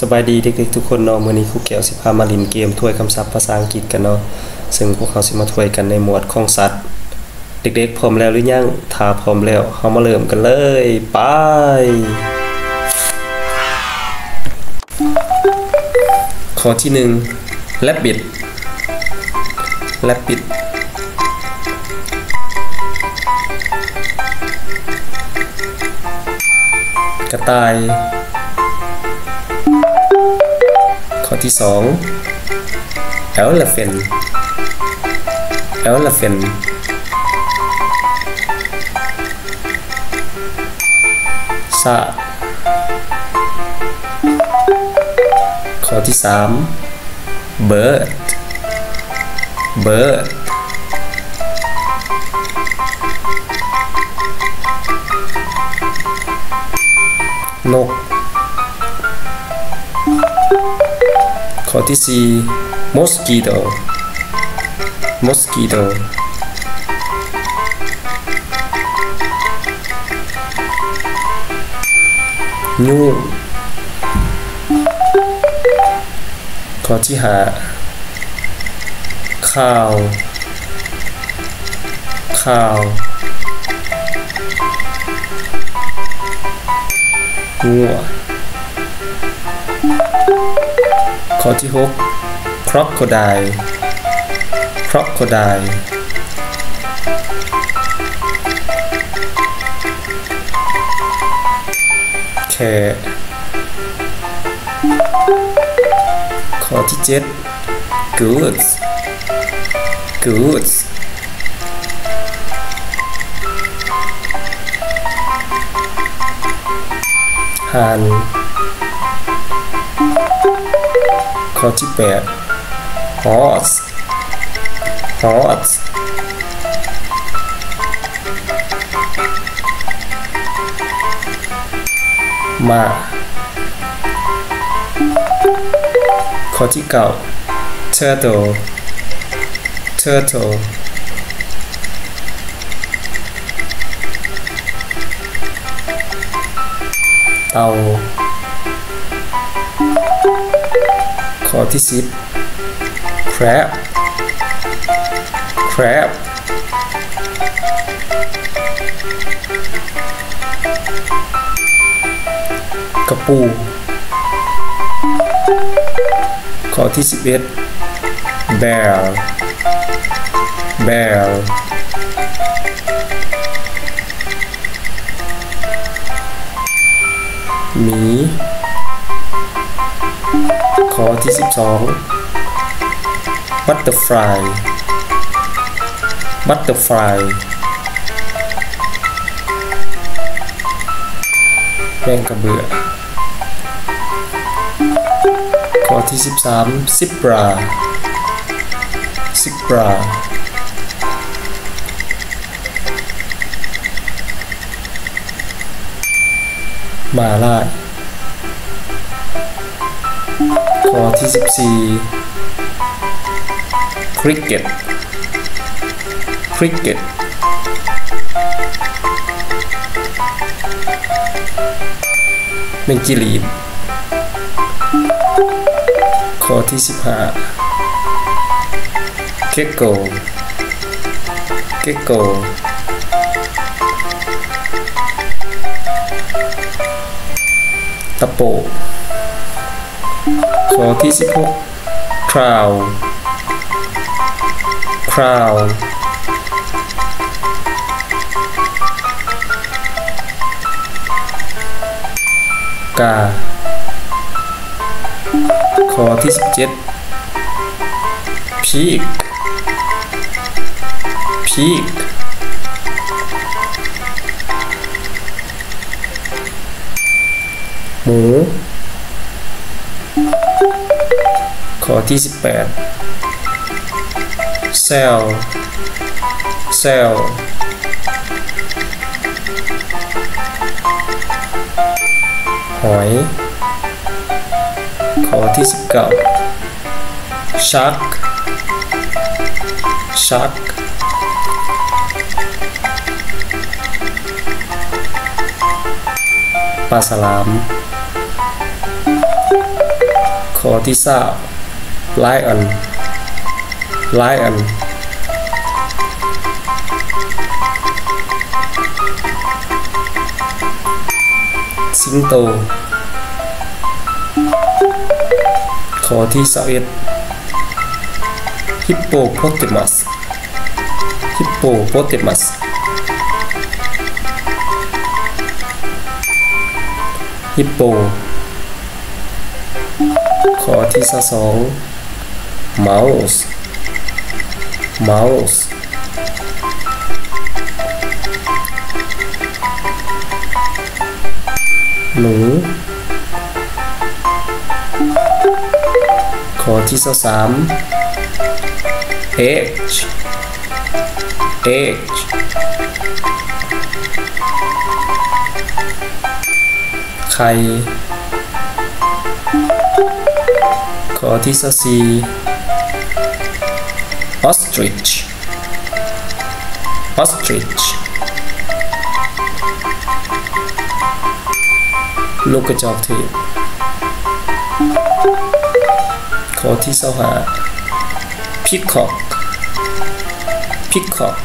สบายดีเด็กๆทุกคนเนาะมื้อนี้ครูแก้วสิพามาเลินเกมถ้วยคำศัพท์ภาษาอังกฤษกันเนาะซึ่งพวกเขาสิมาถ้วยกันในหมวดของสัตว์ เด็กๆพร้อมแล้วหรือยังถ้าพร้อมแล้วเฮามาเริ่มกันเลยไปข้อที่1 rabbit rabbit กระต่าย ข้อที่ 2 elephant elephant สะข้อที่ 3 bird bird นก ข้อที่4 mosquito mosquito ยุงข้อที่ ข้าวข้าวงัวข้อที่6 crocodile crocodile แค่ข้อที่ 7 goods goods ห่าน ข้อที่8 horse horse มาข้อที่เก้า turtle turtle เต่า ข้อที่สิบ crab crab กระปู ข้อที่ 11 bear bear หมี ขอที่ 12 butterfly butterfly แมงกระเบือขอที่ 13 zebra zebra มาลาย ข้อที่ 14 cricket cricket แมงจิลีน ข้อที่ 15 เกโก เกโกตะโป ข้อที่ 16คราวคราวกาข้อที่ 17พีกพีกหมู ข้อที่ 18 cell cell หอย ข้อที่ 19 shark shark ปลาสลาม ข้อที่3 lion lion Sinto Khó thi sao yết Hippopotamus Hippopotamus Hippo ข้อที่สอง mouse mouse หนู ข้อที่สาม H H ไข่ข้อที่สี่ ostrich ostrich นกกระจอกเทศข้อที่สห้า peacock peacock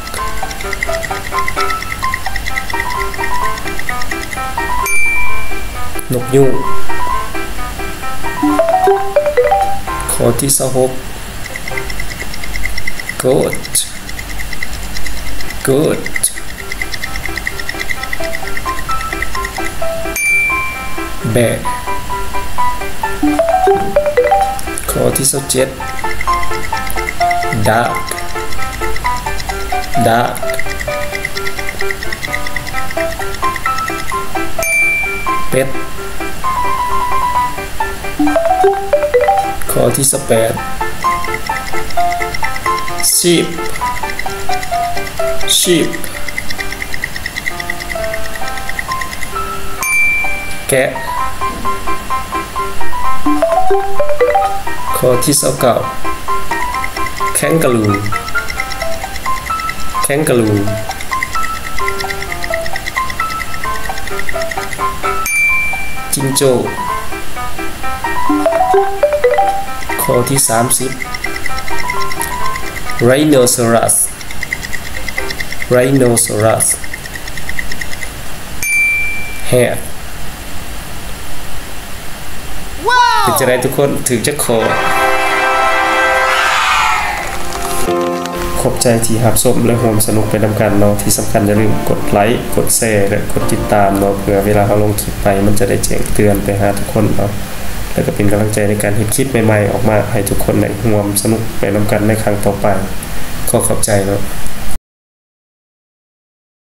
นกยูงข้อที่สหก goat goat แบะข้อที่สิบเจ็ด duck duck เป็ดข้อที่สิบแปด sheep sheep แกะข้อที่สิบเก้า kangaroo kangaroo จิงโจ้ข้อที่สามสิบ rhinoceros rhinoceros แฮะเป็นจะได้ทุกคนถือจะขอขอบใจที่หับสมและโฮมสนุกไปนำกันเนาะที่สำคัญอย่าลืมกดไลค์กดแชร์และกดติดตามเนาะเพื่อเวลาเราลงคลิปไปมันจะได้แจ้งเตือนไปหาทุกคนเนาะ แล้วก็เป็นกำลังใจในการเห็นคลิปใหม่ๆออกมาให้ทุกคนได้ร่วมสนุกไปนำกันในครั้งต่อไป ก็ขอบใจเนาะ